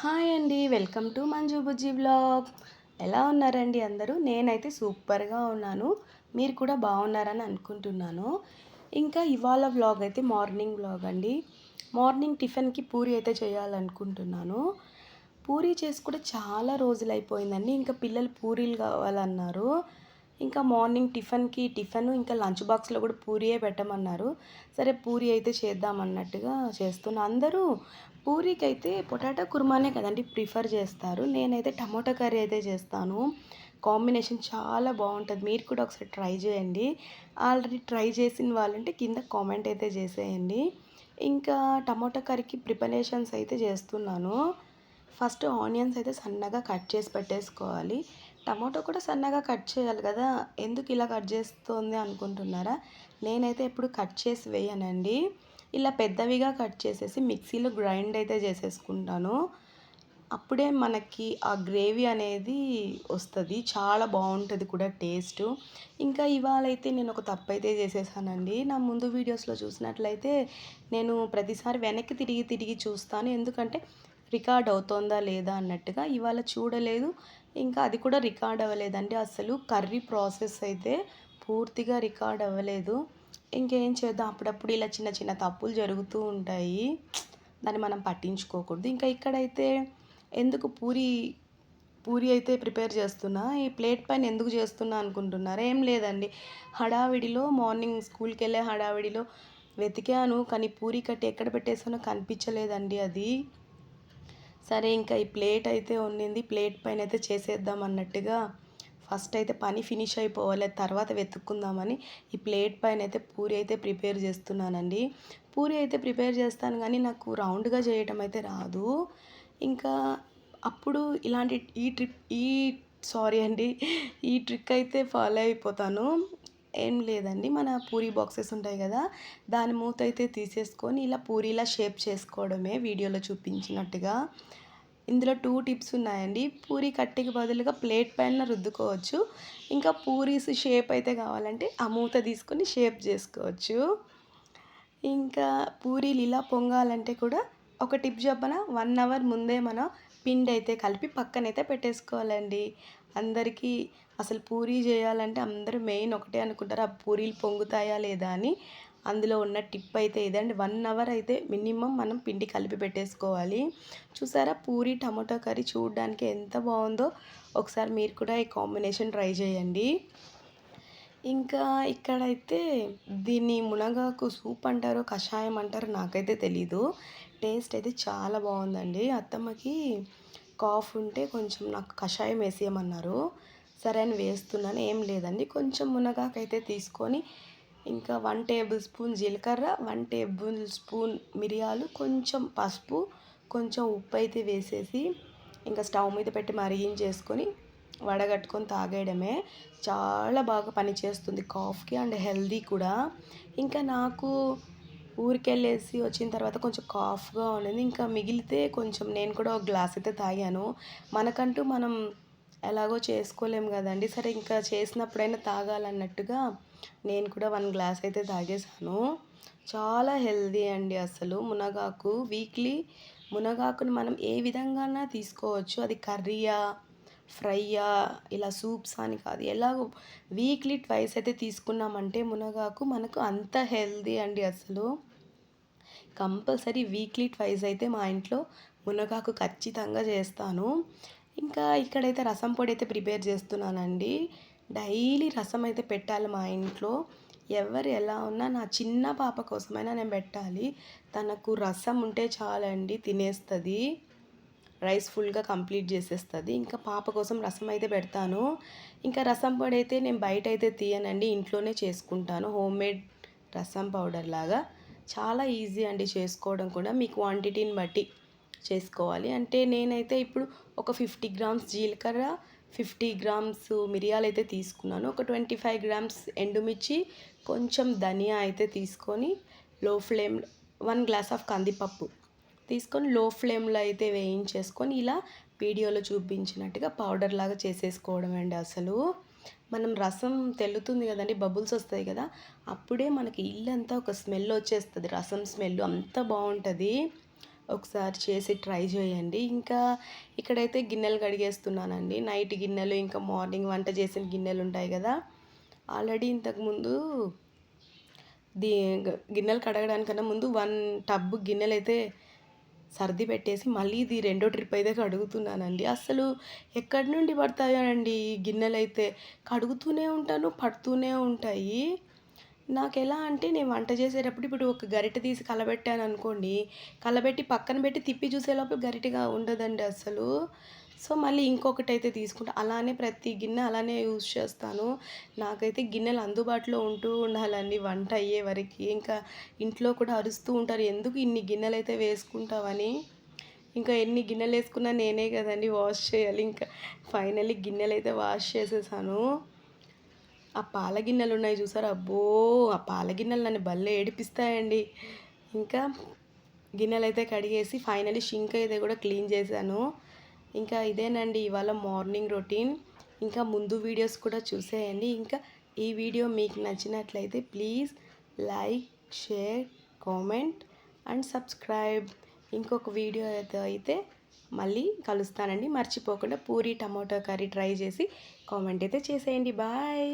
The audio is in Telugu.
హాయ్ అండి welcome to Manju Bujji blog. ఎలా ఉన్నారండి అందరూ? నేనైతే సూపర్గా ఉన్నాను. మీరు కూడా బాగున్నారని అనుకుంటున్నాను. ఇంకా ఇవాళ వ్లాగ్ అయితే మార్నింగ్ వ్లాగ్ అండి. మార్నింగ్ టిఫిన్కి పూరి అయితే చేయాలనుకుంటున్నాను. పూరి చేసి కూడా చాలా రోజులు అయిపోయిందండి ఇంకా పిల్లలు పూరీలు కావాలన్నారు. ఇంకా మార్నింగ్ టిఫిన్కి టిఫిన్ ఇంకా లంచ్ బాక్స్లో కూడా పూరియే పెట్టమన్నారు. సరే పూరి అయితే చేద్దాం అన్నట్టుగా చేస్తున్నా. అందరూ పూరీకి అయితే పొటాటో కుర్మానే కదండి ప్రిఫర్ చేస్తారు. నేనైతే టమాటో కర్రీ అయితే చేస్తాను. కాంబినేషన్ చాలా బాగుంటుంది. మీరు కూడా ఒకసారి ట్రై చేయండి. ఆల్రెడీ ట్రై చేసిన వాళ్ళంటే కింద కామెంట్ అయితే చేసేయండి. ఇంకా టమాటో కర్రీకి ప్రిపరేషన్స్ అయితే చేస్తున్నాను. ఫస్ట్ ఆనియన్స్ అయితే సన్నగా కట్ చేసి పెట్టేసుకోవాలి. టమాటో కూడా సన్నగా కట్ చేయాలి కదా. ఎందుకు ఇలా కట్ చేస్తుంది అనుకుంటున్నారా? నేనైతే ఎప్పుడు కట్ చేసి వేయనండి. ఇలా పెద్దవిగా కట్ చేసేసి మిక్సీలో గ్రైండ్ అయితే చేసేసుకుంటాను. అప్పుడే మనకి ఆ గ్రేవీ అనేది వస్తుంది. చాలా బాగుంటుంది కూడా టేస్ట్. ఇంకా ఇవాళ అయితే నేను ఒక తప్పు అయితే చేసేసానండి. నా ముందు వీడియోస్లో చూసినట్లయితే నేను ప్రతిసారి వెనక్కి తిరిగి తిరిగి చూస్తాను. ఎందుకంటే రికార్డ్ అవుతోందా లేదా అన్నట్టుగా ఇవాళ చూడలేదు. ఇంకా అది కూడా రికార్డ్ అవ్వలేదండి. అసలు కర్రీ ప్రాసెస్ అయితే పూర్తిగా రికార్డ్ అవ్వలేదు. ఇంకేం చేద్దాం? అప్పుడప్పుడు ఇలా చిన్న చిన్న తప్పులు జరుగుతూ ఉంటాయి. దాన్ని మనం పట్టించుకోకూడదు. ఇంకా ఇక్కడైతే ఎందుకు పూరి పూరి అయితే ప్రిపేర్ చేస్తున్నా? ఈ ప్లేట్ పైన ఎందుకు చేస్తున్నా అనుకుంటున్నారు? ఏం లేదండి. హడావిడిలో మార్నింగ్ స్కూల్కి వెళ్ళే హడావిడిలో వెతికాను కానీ పూరి కట్టి ఎక్కడ పెట్టేసానో కనిపించలేదండి అది. సరే ఇంకా ఈ ప్లేట్ అయితే ఉండింది ప్లేట్ పైన అయితే చేసేద్దాం అన్నట్టుగా ఫస్ట్ అయితే పని ఫినిష్ అయిపోవాలి తర్వాత వెతుక్కుందామని ఈ ప్లేట్ పైన అయితే పూరి అయితే ప్రిపేర్ చేస్తున్నానండి. పూరి అయితే ప్రిపేర్ చేస్తాను కానీ నాకు రౌండ్గా చేయటం అయితే రాదు. ఇంకా అప్పుడు ఇలాంటి ఈ ట్రిప్ ఈ సారీ అండి ఈ ట్రిక్ అయితే ఫాలో అయిపోతాను. ఏం లేదండి. మన పూరి బాక్సెస్ ఉంటాయి కదా దాని మూత అయితే తీసేసుకొని ఇలా పూరీలా షేప్ చేసుకోవడమే వీడియోలో చూపించినట్టుగా. ఇందులో టూ టిప్స్ ఉన్నాయండి. పూరి కట్టెకి బదులుగా ప్లేట్ పైన రుద్దుకోవచ్చు. ఇంకా పూరీస్ షేప్ అయితే కావాలంటే ఆ మూత తీసుకొని షేప్ చేసుకోవచ్చు. ఇంకా పూరీలు ఇలా పొంగాలంటే కూడా ఒక టిప్ చెప్పన వన్ అవర్ ముందే మనం పిండి అయితే కలిపి పక్కనైతే పెట్టేసుకోవాలండి. అందరికీ అసలు పూరీ చేయాలంటే అందరూ మెయిన్ ఒకటే అనుకుంటారు ఆ పూరీలు పొంగుతాయా లేదా అని. అందులో ఉన్న టిప్ అయితే ఇదండి వన్ అవర్ అయితే మినిమం మనం పిండి కలిపి పెట్టేసుకోవాలి. చూసారా? పూరి టమాటో కర్రీ చూడడానికి ఎంత బాగుందో. ఒకసారి మీరు కూడా ఈ కాంబినేషన్ ట్రై చేయండి. ఇంకా ఇక్కడైతే దీన్ని మునగాకు సూప్ అంటారో కషాయం అంటారో నాకైతే తెలీదు. టేస్ట్ అయితే చాలా బాగుందండి. అత్తమ్మకి కాఫ్ ఉంటే కొంచెం నాకు కషాయం వేసేయమన్నారు. సరే అని వేస్తున్నాను ఏం లేదండి. కొంచెం మునగాకైతే తీసుకొని ఇంకా వన్ టేబుల్ స్పూన్ జీలకర్ర వన్ టేబుల్ స్పూన్ మిరియాలు కొంచెం పసుపు కొంచెం ఉప్పు అయితే వేసేసి ఇంకా స్టవ్ మీద పెట్టి మరిగించేసుకొని వడగట్టుకొని తాగేయడమే. చాలా బాగా పనిచేస్తుంది కాఫ్కి అండ్ హెల్దీ కూడా. ఇంకా నాకు ఊరికెళ్ళేసి వచ్చిన తర్వాత కొంచెం కాఫ్గా ఉండింది ఇంకా మిగిలితే కొంచెం నేను కూడా ఒక గ్లాస్ అయితే తాగాను. మనకంటూ మనం ఎలాగో చేసుకోలేము కదండి. సరే ఇంకా చేసినప్పుడైనా తాగాలన్నట్టుగా నేను కూడా వన్ గ్లాస్ అయితే తాగేసాను చాలా హెల్దీ అండి అసలు మునగాకు. వీక్లీ మునగాకుని మనం ఏ విధంగా తీసుకోవచ్చు? అది కర్రీయా ఫ్రైయా ఇలా సూప్స్ అని కాదు. ఎలాగో వీక్లీ ట్వైస్ అయితే తీసుకున్నామంటే మునగాకు మనకు అంత హెల్దీ అండి అసలు. కంపల్సరీ వీక్లీ ట్వైస్ అయితే మా ఇంట్లో మునగాకు ఖచ్చితంగా చేస్తాను. ఇంకా ఇక్కడైతే రసం పొడి అయితే ప్రిపేర్ చేస్తున్నానండి. డైలీ రసం అయితే పెట్టాలి మా ఇంట్లో. ఎవరు ఎలా ఉన్నా నా చిన్న పాప కోసమైనా నేను పెట్టాలి. తనకు రసం ఉంటే చాలండి తినేస్తుంది. రైస్ ఫుల్గా కంప్లీట్ చేసేస్తుంది. ఇంకా పాప కోసం రసం అయితే పెడతాను. ఇంకా రసం పొడి అయితే నేను బయట అయితే తీయనండి ఇంట్లోనే చేసుకుంటాను. హోమ్ మేడ్ రసం పౌడర్ లాగా. చాలా ఈజీ అండి చేసుకోవడం కూడా. మీ క్వాంటిటీని బట్టి. చేసుకోవాలి. అంటే నేనైతే ఇప్పుడు ఒక ఫిఫ్టీ గ్రామ్స్ జీలకర్ర ఫిఫ్టీ గ్రామ్స్ మిరియాలు అయితే తీసుకున్నాను. ఒక ట్వంటీ ఫైవ్ గ్రామ్స్ ఎండుమిర్చి కొంచెం ధనియా అయితే తీసుకొని లో ఫ్లేమ్ వన్ గ్లాస్ ఆఫ్ కందిపప్పు తీసుకొని లో ఫ్లేమ్లో అయితే వేయించేసుకొని ఇలా వీడియోలో చూపించినట్టుగా పౌడర్ లాగా చేసేసుకోవడం అండి అసలు. మనం రసం తెల్లుతుంది కదండి బబుల్స్ వస్తాయి కదా అప్పుడే మనకి ఇల్లంతా ఒక స్మెల్ వచ్చేస్తుంది రసం స్మెల్ అంత బాగుంటుంది. ఒకసారి చేసి ట్రై చేయండి. ఇంకా ఇక్కడైతే గిన్నెలు కడిగేస్తున్నానండి. నైట్ గిన్నెలు ఇంకా మార్నింగ్ వంట చేసిన గిన్నెలు ఉంటాయి కదా. ఆల్రెడీ ఇంతకుముందు దీ గిన్నెలు కడగడానికన్నా ముందు వన్ టబ్ గిన్నెలు అయితే సర్ది పెట్టేసి మళ్ళీ ఇది రెండో ట్రిప్ అయితే కడుగుతున్నానండి. అసలు ఎక్కడి నుండి పడతాయోనండి ఈ గిన్నెలు అయితే కడుగుతూనే ఉంటాను పడుతూనే ఉంటాయి. నాకు ఎలా అంటే నేను వంట చేసేటప్పుడు ఇప్పుడు ఒక గరిటె తీసి కలబెట్టాను అనుకోండి కలబెట్టి పక్కన పెట్టి తిప్పి చూసేలోపు గరిటెగా ఉండదండి అసలు. సో మళ్ళీ ఇంకొకటి అయితే తీసుకుంటా. అలానే ప్రతి గిన్నె అలానే యూజ్ చేస్తాను. నాకైతే గిన్నెలు అందుబాటులో ఉంటూ ఉండాలండి వంట అయ్యే వరకు. ఇంకా ఇంట్లో కూడా అరుస్తూ ఉంటారు ఎందుకు ఇన్ని గిన్నెలు అయితే వేసుకుంటావని? ఇంకా ఎన్ని గిన్నెలు వేసుకున్నా నేనే కదండి వాష్ చేయాలి. ఇంకా ఫైనల్లీ గిన్నెలు అయితే వాష్ చేసేసాను. ఆ పాల గిన్నెలు ఉన్నాయి చూసారా? అబ్బో ఆ పాల గిన్నెలు నన్ను భలే ఏడిపిస్తాయండి. ఇంకా గిన్నెలు అయితే కడిగేసి ఫైనలీ షింక్ అయితే కూడా క్లీన్ చేశాను. ఇంకా ఇదేనండి ఇవాళ మార్నింగ్ రొటీన్. ఇంకా ముందు వీడియోస్ కూడా చూసేయండి. ఇంకా ఈ వీడియో మీకు నచ్చినట్లయితే please like share comment and subscribe. ఇంకొక వీడియో అయితే అయితే మళ్ళీ కలుస్తానండి. మర్చిపోకుండా పూరి టమాటో కర్రీ ట్రై చేసి కామెంట్ అయితే చేసేయండి. బాయ్!